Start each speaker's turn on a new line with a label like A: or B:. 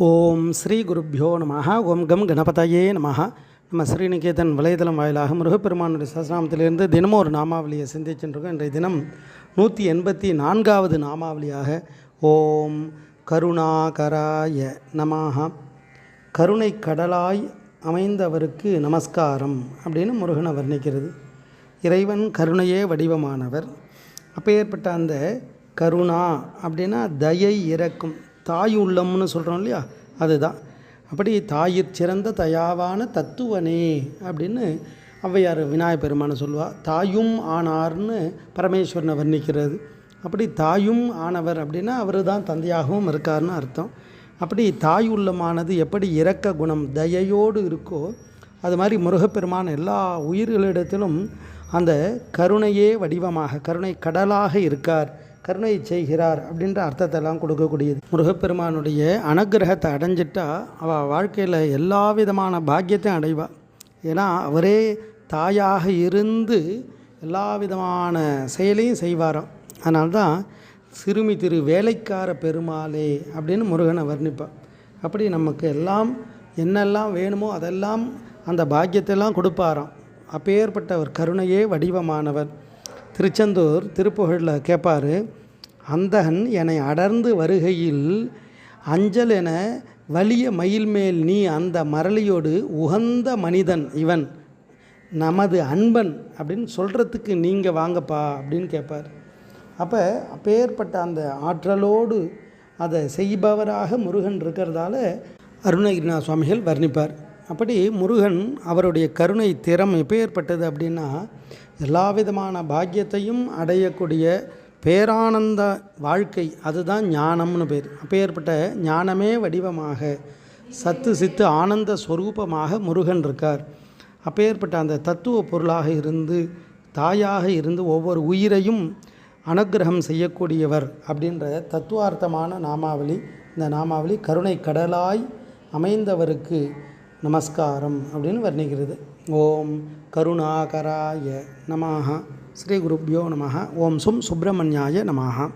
A: ஓம் ஸ்ரீ குருப்யோ நம ஓம் கம் கணபதையே நம நம்ம ஸ்ரீநிகேதன் வலைதளம் வாயிலாக முருகப்பெருமானுடைய சசநாமத்திலிருந்து தினமும் ஒரு நாமாவளியை சிந்திச்சுருக்கோம் இன்றைய தினம் நூற்றி எண்பத்தி நான்காவது நாமாவளியாக ஓம் கருணாகராய நமஹ. கருணை கடலாய் அமைந்தவருக்கு நமஸ்காரம் அப்படின்னு முருகனை வர்ணிக்கிறது. இறைவன் கருணையே வடிவமானவர். அப்பேற்பட்ட அந்த கருணா அப்படின்னா தயை இறக்கும். தாய் உள்ளம்னு சொல்கிறோம் இல்லையா? அதுதான். அப்படி தாயிற் சிறந்த தயாவான தத்துவனே அப்படின்னு ஔவையார் விநாயகப் பெருமானை சொல்லுவா. தாயும் ஆனார்னு பரமேஸ்வரனை வர்ணிக்கிறது. அப்படி தாயும் ஆனவர் அப்படின்னா அவர் தான் தந்தையாகவும் இருக்கார்னு அர்த்தம். அப்படி தாய் உள்ளமானது எப்படி இரக்க குணம் தயையோடு இருக்கோ அது மாதிரி முருகப்பெருமான் எல்லா உயிர்களிடத்திலும் அந்த கருணையே வடிவமாக கருணை கடலாக இருக்கார். கருணை செய்கிறார் அப்படின்ற அர்த்தத்தெல்லாம் கொடுக்கக்கூடியது. முருகப்பெருமானுடைய அனுகிரகத்தை அடைஞ்சிட்டா அவள் வாழ்க்கையில் எல்லா விதமான பாக்கியத்தையும் அடைவாள் ஏன்னா அவரே தாயாக இருந்து எல்லா விதமான செயலையும் செய்வாராம். அதனால்தான் சிறுமி திரு வேலைக்கார பெருமாளே அப்படின்னு முருகனை வர்ணிப்பான் அப்படி நமக்கு எல்லாம் என்னெல்லாம் வேணுமோ அதெல்லாம் அந்த பாக்கியத்தெல்லாம் கொடுப்பாராம். அப்பேற்பட்டவர் கருணையே வடிவமானவர். திருச்செந்தூர் திருப்புகழில் கேட்பார் அந்தகன் என்னை அடர்ந்து வருகையில் அஞ்சல் என வலிய மயில் மேல் நீ அந்த மரளியோடு உகந்த மனிதன் இவன் நமது அன்பன் அப்படின்னு சொல்கிறதுக்கு நீங்கள் வாங்கப்பா அப்படின்னு கேட்பார் அப்போ அப்பேற்பட்ட அந்த ஆற்றலோடு அதை செய்பவராக முருகன் இருக்கிறதால அருணகிரிநாத சுவாமிகள் வர்ணிப்பார். அப்படி முருகன் அவருடைய கருணை திறம் எப்பேற்பட்டது அப்படின்னா எல்லா விதமான பாக்கியத்தையும் அடையக்கூடிய பேரானந்த வாழ்க்கை அதுதான் ஞானம்னு பேர். அப்பேற்பட்ட ஞானமே வடிவமாக சத்து சித்து ஆனந்த ஸ்வரூபமாக முருகன் இருக்கார். அப்பேற்பட்ட அந்த தத்துவ பொருளாக இருந்து தாயாக இருந்து ஒவ்வொரு உயிரையும் அனுக்கிரகம் செய்யக்கூடியவர் அப்படின்ற தத்துவார்த்தமான நாமாவளி இந்த நாமாவளி கருணை கடலாய் அமைந்தவருக்கு நமஸ்காரம் அப்படின்னு வர்ணிக்கிறது. ஓம் கருணாகராய நமாக ஸ்ரீ குருப்பியோ நமஹ. ஓம் சும் சுப்பிரமணியாய நமாக